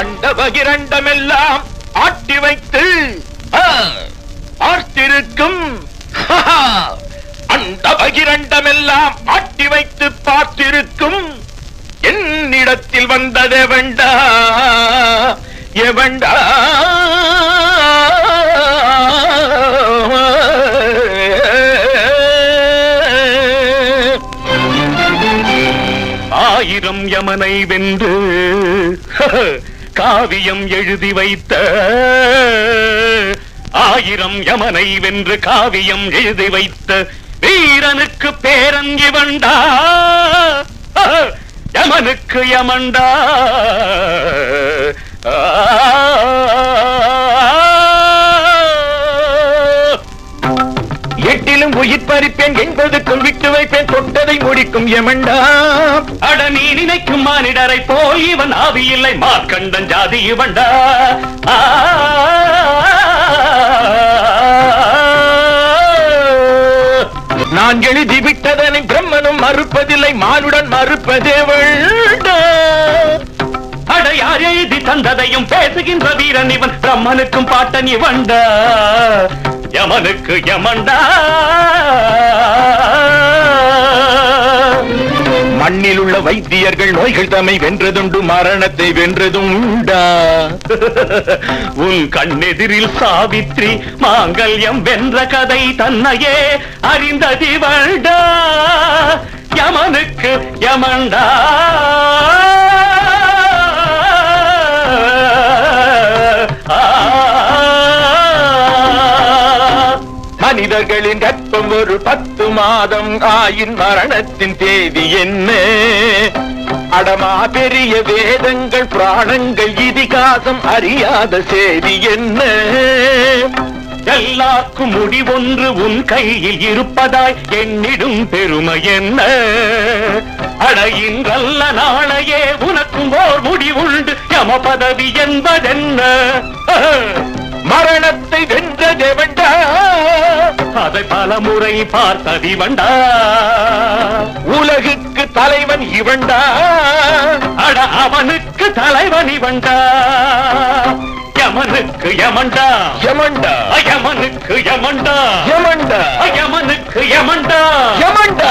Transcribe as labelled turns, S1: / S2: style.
S1: அண்ட பகிரண்டமெல்லாம் ஆட்டி வைத்து பார்த்திருக்கும் அந்த பகிரண்டமெல்லாம் ஆட்டி வைத்து பார்த்திருக்கும். என்னிடத்தில் வந்ததே வேண்டா எவண்டா ஆயிரம் யமனை வென்று காவியம் எழுதி வைத்த ஆயிரம் யமனை வென்று காவியம் எழுதி வைத்த வீரனுக்கு பேரங்கி வண்டா. யமனுக்கு யமண்டா. எட்டிலும் உயிர் பறிப்பேன் என்பதுக்கும் விட்டு வைப்பேன் தொட்டதை முடிக்கும் யமண்டா. அட நீ நினைக்கும் மானிடரை போய் இவன் ஆவி இல்லை. மார்க்கண்டன் ஜாதி இவண்டா நான் எழுதி விட்டதனை பிரம்மனும் மறுப்பதில்லை மானுடன் மறுப்பதே வேண்டா. அட யார் எழுதி தந்ததையும் பேசுகின்ற வீரன் இவன் பிரம்மனுக்கும் பாட்டன் இவன்டா. யமனுக்கு யமண்டா உலகில் உள்ள வைத்தியர்கள் நோய்கள் தம்மை வென்றதுண்டு மரணத்தை வென்றதும் உண்டா உன் கண்ணெதிரில் சாவித்ரி மாங்கல்யம் வென்ற கதை தன்னையே அறிந்ததி வண்டா யமனுக்கு யமண்டா. மனிதர்களின் கற்பம் ஒரு பத்து மாதம் ஆயின் மரணத்தின் தேதி என்ன? அடமா பெரிய வேதங்கள் பிராணங்கள் இதிகாசம் அறியாத செய்தி என்ன? எல்லாருக்கும் முடிவொன்று உன் கையில் இருப்பதாய் என்னிடும் பெருமை என்ன? அடையின் நல்ல நாளையே உனக்கும் ஓர் முடிவுண்டு. யம பதவி என்பதென்ன? மரணத்தை வென்ற தேவன் முறை பார்த்ததி வண்டா. உலகுக்கு தலைவன் இவண்டா. அட அவனுக்கு தலைவன் இவண்டா. யமனுக்கு யமண்டா. யமண்டா. யமனுக்கு யமண்டா. யமண்டா. யமனுக்கு யமண்டா. யமண்டா.